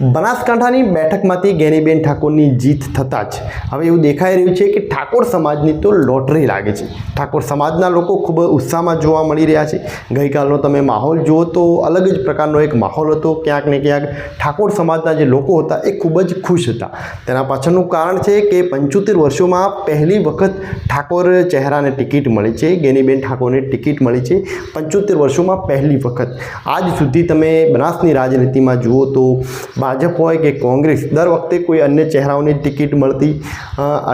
બનાસકાંઠાની બેઠકમાંથી ગેનીબેન ઠાકોરની જીત થતાં જ. હવે એવું દેખાઈ રહ્યું છે કે ઠાકોર સમાજની તો લોટરી લાગે છે. ઠાકોર સમાજના લોકો ખૂબ ઉત્સાહમાં જોવા મળી રહ્યા છે. ગઈકાલનો તમે માહોલ જુઓ તો અલગ જ પ્રકારનો એક માહોલ હતો. ક્યાંક ને ક્યાંક ઠાકોર સમાજના જે લોકો હતા એ ખૂબ જ ખુશ હતા. તેના પાછળનું કારણ છે કે પંચોતેર વર્ષોમાં પહેલી વખત ઠાકોર ચહેરાને ટિકિટ મળી છે. ગેનીબેન ઠાકોરને ટિકિટ મળી છે પંચોતેર વર્ષોમાં પહેલી વખત. આજ સુધી તમે બનાસની રાજનીતિમાં જુઓ તો ભાજપ હોય કે કોંગ્રેસ, દર વખતે કોઈ અન્ય ચહેરાઓની ટિકિટ મળતી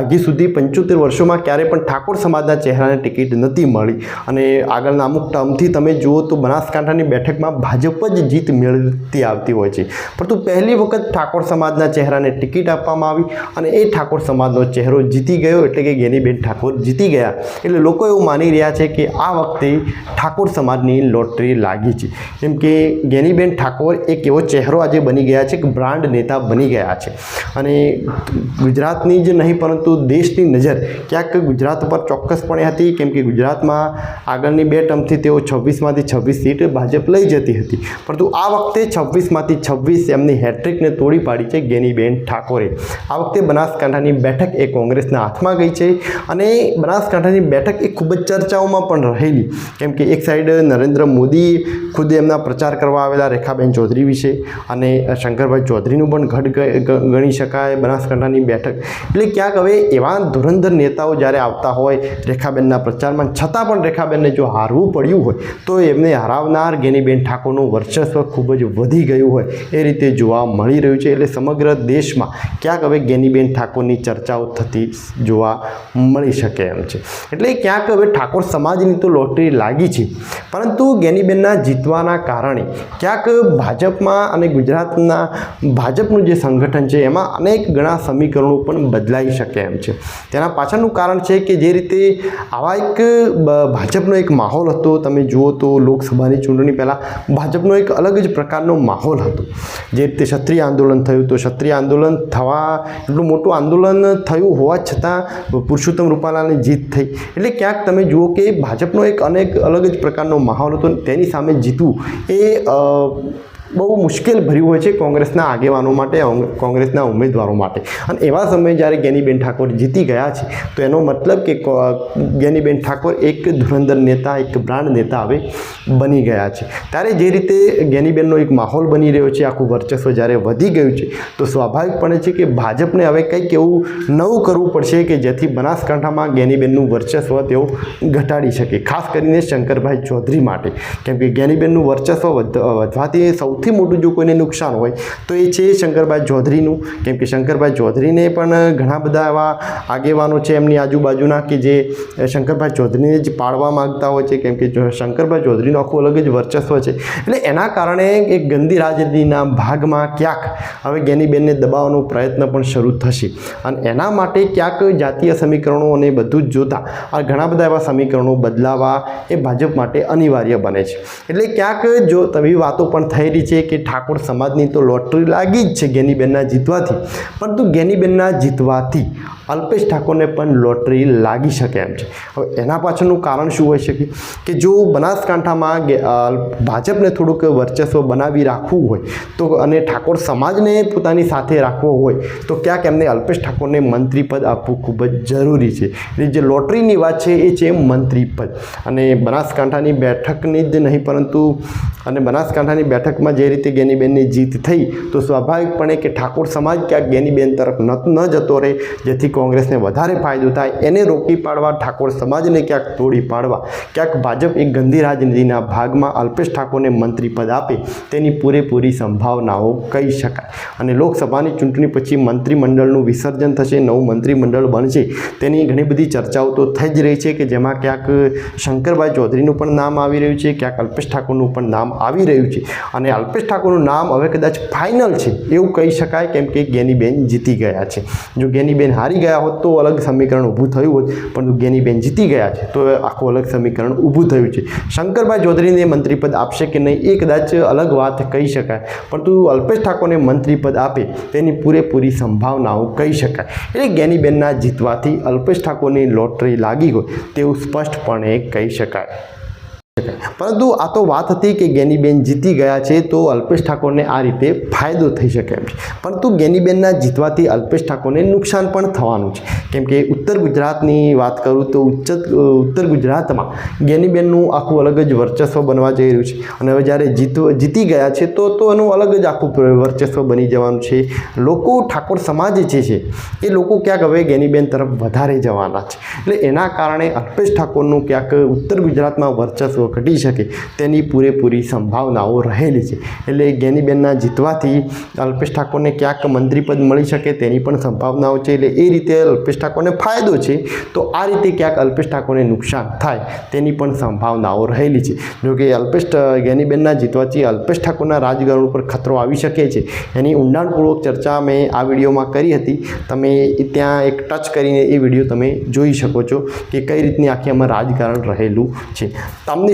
હજી સુધી પંચોતેર વર્ષોમાં ક્યારે પણ ઠાકોર સમાજના ચહેરાને ટિકિટ નથી મળી. અને આગળના અમુક ટર્મથી તમે જુઓ તો બનાસકાંઠાની બેઠકમાં ભાજપ જ જીત મેળવતી આવતી હોય છે. પરંતુ પહેલી વખત ઠાકોર સમાજના ચહેરાને ટિકિટ આપવામાં આવી અને એ ઠાકોર સમાજનો ચહેરો જીતી ગયો એટલે કે ગેનીબેન ઠાકોર જીતી ગયા. એટલે લોકો એવું માની રહ્યા છે કે આ વખતે ઠાકોર સમાજની લોટરી લાગી છે. કેમ કે ગેનીબેન ઠાકોર એક એવો ચહેરો આજે બની ગયા છે બ્રાન્ડ નેતા બની ગયા છે. અને ગુજરાતની જ નહીં, પરંતુ દેશની નજર ક્યાંક ગુજરાત પર ચોક્કસપણે હતી, કેમ કે ગુજરાતમાં આગળની બે ટર્મથી તેઓ છવ્વીસમાંથી છવ્વીસ સીટ ભાજપ લઈ જતી હતી. પરંતુ આ વખતે છવ્વીસમાંથી છવ્વીસ એમની હેટ્રિકને તોડી પાડી છે ગેનીબેન ઠાકોરે. આ વખતે બનાસકાંઠાની બેઠક એ કોંગ્રેસના હાથમાં ગઈ છે અને બનાસકાંઠાની બેઠક એ ખૂબ જ ચર્ચાઓમાં પણ રહેલી. કેમ કે એક સાઈડ નરેન્દ્ર મોદી ખુદ એમના પ્રચાર કરવા આવેલા રેખાબેન ચૌધરી વિશે અને શંકરભાઈ ચૌધરીનું પણ ઘટ ગણી શકાય, બનાસકાંઠાની બેઠક. એટલે ક્યાંક હવે એવા ધુરંધર નેતાઓ જ્યારે આવતા હોય, રેખાબેનના પ્રચારમાં, છતાં પણ રેખાબેનને જો હારવું પડ્યું હોય, તો એમને હરાવનાર ગેનીબેન ઠાકોરનું વર્ચસ્વ ખૂબ જ વધી ગયું હોય, એ રીતે જોવા મળી રહ્યું છે. એટલે સમગ્ર દેશમાં ક્યાંક હવે ગેનીબેન ઠાકોરની ચર્ચાઓ થતી જોવા મળી શકે એમ છે. એટલે ક્યાંક હવે ઠાકોર સમાજની તો લોટરી લાગી છે, પરંતુ ગેનીબેનના જીતવાના કારણે ક્યાંક ભાજપમાં અને ગુજરાતના ભાજપનું જે સંગઠન છે, એમાં અનેક ઘણા સમીકરણો પણ બદલાઈ શકે એમ છે. તેના પાછળનું કારણ છે કે જે રીતે આવા એક ભાજપનો એક માહોલ હતો, તમે જુઓ તો લોકસભાની ચૂંટણી પહેલાં ભાજપનો એક અલગ જ પ્રકારનો માહોલ હતો. જે રીતે ક્ષત્રિય આંદોલન થયું તો ક્ષત્રિય આંદોલન થવા, એટલું મોટું આંદોલન થયું હોવા છતાં પુરુષોત્તમ રૂપાલાની જીત થઈ. એટલે ક્યાંક તમે જુઓ કે ભાજપનો એક અનેક અલગ જ પ્રકારનો માહોલ હતો તેની સામે જીતવું એ બહુ મુશ્કેલ ભર્યું હોય છે કોંગ્રેસના આગેવાનો માટે કોંગ્રેસના ઉમેદવારો માટે. અને એવા સમયે જ્યારે જ્ઞાનીબેન ઠાકોર જીતી ગયા છે, તો એનો મતલબ કે જ્ઞાનીબેન ઠાકોર એક ધુરંધર નેતા, એક બ્રાન્ડ નેતા હવે બની ગયા છે. ત્યારે જે રીતે ગેનીબેનનો એક માહોલ બની રહ્યો છે, આખું વર્ચસ્વ જ્યારે વધી ગયું છે, તો સ્વાભાવિકપણે છે કે ભાજપને હવે કંઈક એવું નવું કરવું પડશે કે જેથી બનાસકાંઠામાં ગેનીબેનનું વર્ચસ્વ તેઓ ઘટાડી શકે. ખાસ કરીને શંકરભાઈ ચૌધરી માટે. કેમ કે જ્ઞાનીબેનનું વર્ચસ્વ વધવાથી સૌથી મોટું જો કોઈને નુકસાન હોય, તો એ છે શંકરભાઈ ચૌધરીનું. કેમ કે શંકરભાઈ ચૌધરીને પણ ઘણા બધા એવા આગેવાનો છે એમની આજુબાજુના કે જે શંકરભાઈ ચૌધરીને જ પાડવા માંગતા હોય છે. કેમ કે શંકરભાઈ ચૌધરીનું આખું અલગ જ વર્ચસ્વ છે. એટલે એના કારણે એક ગંદી રાજનીતિના ભાગમાં ક્યાંક હવે ગેનીબેનને દબાવવાનો પ્રયત્ન પણ શરૂ થશે. અને એના માટે ક્યાંક જાતીય સમીકરણો અને બધું જ જોતા આ ઘણા બધા એવા સમીકરણો બદલાવા એ ભાજપ માટે અનિવાર્ય બને છે. એટલે ક્યાંક જો તવી વાતો પણ થઈ રહી છે કે ઠાકોર સમાજની તો લોટરી લાગી જ છે ગેનીબેનના જીતવાથી. પરંતુ ગેનીબેનના જીતવાથી અલ્પેશ ઠાકોરને પણ લોટરી લાગી શકે એમ છે. હવે એના પાછળનું કારણ શું હોઈ શકે? કે જો બનાસકાંઠામાં ભાજપને થોડુંક વર્ચસ્વ બનાવી રાખવું હોય, તો અને ઠાકોર સમાજને પોતાની સાથે રાખવો હોય, તો ક્યાંક એમને અલ્પેશ ઠાકોરને મંત્રી પદ આપવું ખૂબ જ જરૂરી છે. એટલે જે લોટરીની વાત છે એ છે મંત્રી પદ. અને બનાસકાંઠાની બેઠકની જ નહીં, પરંતુ અને બનાસકાંઠાની બેઠકમાં જે રીતે ગેનીબેનની જીત થઈ, તો સ્વાભાવિકપણે કે ઠાકોર સમાજ ક્યાંક ગેનીબેન તરફ ન જતો રહે, જેથી કોંગ્રેસને વધારે ફાયદો થાય. એને રોકી પાડવા, ઠાકોર સમાજને ક્યાંક તોડી પાડવા, ક્યાંક ભાજપ એક ગંદી રાજનીતિના ભાગમાં અલ્પેશ ઠાકોરને મંત્રી પદ આપે, તેની પૂરેપૂરી સંભાવનાઓ કહી શકાય. અને લોકસભાની ચૂંટણી પછી મંત્રીમંડળનું વિસર્જન થશે, નવું મંત્રીમંડળ બનશે, તેની ઘણી બધી ચર્ચાઓ તો થઈ જ રહી છે કે જેમાં ક્યાંક શંકરભાઈ ચૌધરીનું પણ નામ આવી રહ્યું છે, ક્યાંક અલ્પેશ ઠાકોરનું પણ નામ આવી રહ્યું છે. અને અલ્પેશ ઠાકોરનું નામ હવે કદાચ ફાઇનલ છે, એવું કહી શકાય કેમ કે ગેનીબેન જીતી ગયા છે. જો ગેનીબેન હારી ગયા હોત તો અલગ સમીકરણ ઊભું થયું હોત પરંતુ ગેનીબેન જીતી ગયા છે, તો આખું અલગ સમીકરણ ઊભું થયું છે. શંકરભાઈ ચૌધરીને મંત્રીપદ આપશે કે નહીં એ કદાચ અલગ વાત કહી શકાય, પરંતુ અલ્પેશ ઠાકોરને મંત્રીપદ આપે તેની પૂરેપૂરી સંભાવનાઓ કહી શકાય. એટલે ગેનીબેનના જીતવાથી અલ્પેશ ઠાકોરની લોટરી લાગી હોય તેવું સ્પષ્ટપણે કહી શકાય. પરંતુ આ તો વાત હતી કે ગેનીબેન જીતી ગયા છે તો અલ્પેશ ઠાકોરને આ રીતે ફાયદો થઈ શકે એમ છે. પરંતુ ગેનીબેનના જીતવાથી અલ્પેશ ઠાકોરને નુકસાન પણ થવાનું છે. કેમ કે ઉત્તર ગુજરાતની વાત કરું તો ઉચ્ચ, ઉત્તર ગુજરાતમાં ગેનીબેનનું આખું અલગ જ વર્ચસ્વ બનવા જઈ રહ્યું છે. અને હવે જ્યારે જીત, જીતી ગયા છે તો તો એનું અલગ જ આખું વર્ચસ્વ બની જવાનું છે. લોકો ઠાકોર સમાજ જે છે, એ લોકો ક્યાંક હવે ગેનીબેન તરફ વધારે જવાના છે. એટલે એના કારણે અલ્પેશ ઠાકોરનું ક્યાંક ઉત્તર ગુજરાતમાં વર્ચસ્વ ઘટી શકે, તેની પૂરેપૂરી સંભાવનાઓ રહેલી છે. એટલે ગેનીબેનના જીતવાથી અલ્પેશ ઠાકોરને ક્યાંક મંત્રીપદ મળી શકે તેની પણ સંભાવનાઓ છે. એટલે એ રીતે અલ્પેશ ઠાકોરને ફાયદો છે, તો આ રીતે ક્યાંક અલ્પેશ ઠાકોરને નુકસાન થાય, તેની પણ સંભાવનાઓ રહેલી છે. જો કે અલ્પેશ ગેનીબેનના જીતવાથી અલ્પેશ ઠાકોરના રાજકારણ ઉપર ખતરો આવી શકે છે. એની ઊંડાણપૂર્વક ચર્ચા મેં આ વિડીયોમાં કરી હતી. તમે ત્યાં એક ટચ કરીને એ વીડિયો તમે જોઈ શકો છો કે કઈ રીતની આખી આમાં રાજકારણ રહેલું છે.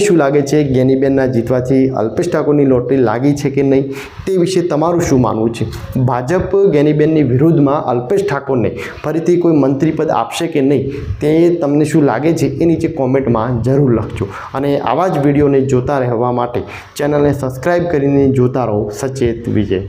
શું લાગે છે? ગેનીબેનના જીતવાથી અલ્પેશ ઠાકોરની લોટરી લાગી છે કે નહીં? તે વિશે તમારું શું માનવું છે? ભાજપ ગેનીબેનની વિરુદ્ધમાં અલ્પેશ ઠાકોરને ફરીથી કોઈ મંત્રીપદ આપશે કે નહીં? તે તમને શું લાગે છે? એ નીચે કોમેન્ટમાં જરૂર લખજો. અને આવા જ વિડીયોને જોતા રહેવા માટે ચેનલને સબસ્ક્રાઈબ કરીને જોતા રહો. સચેત વિજય.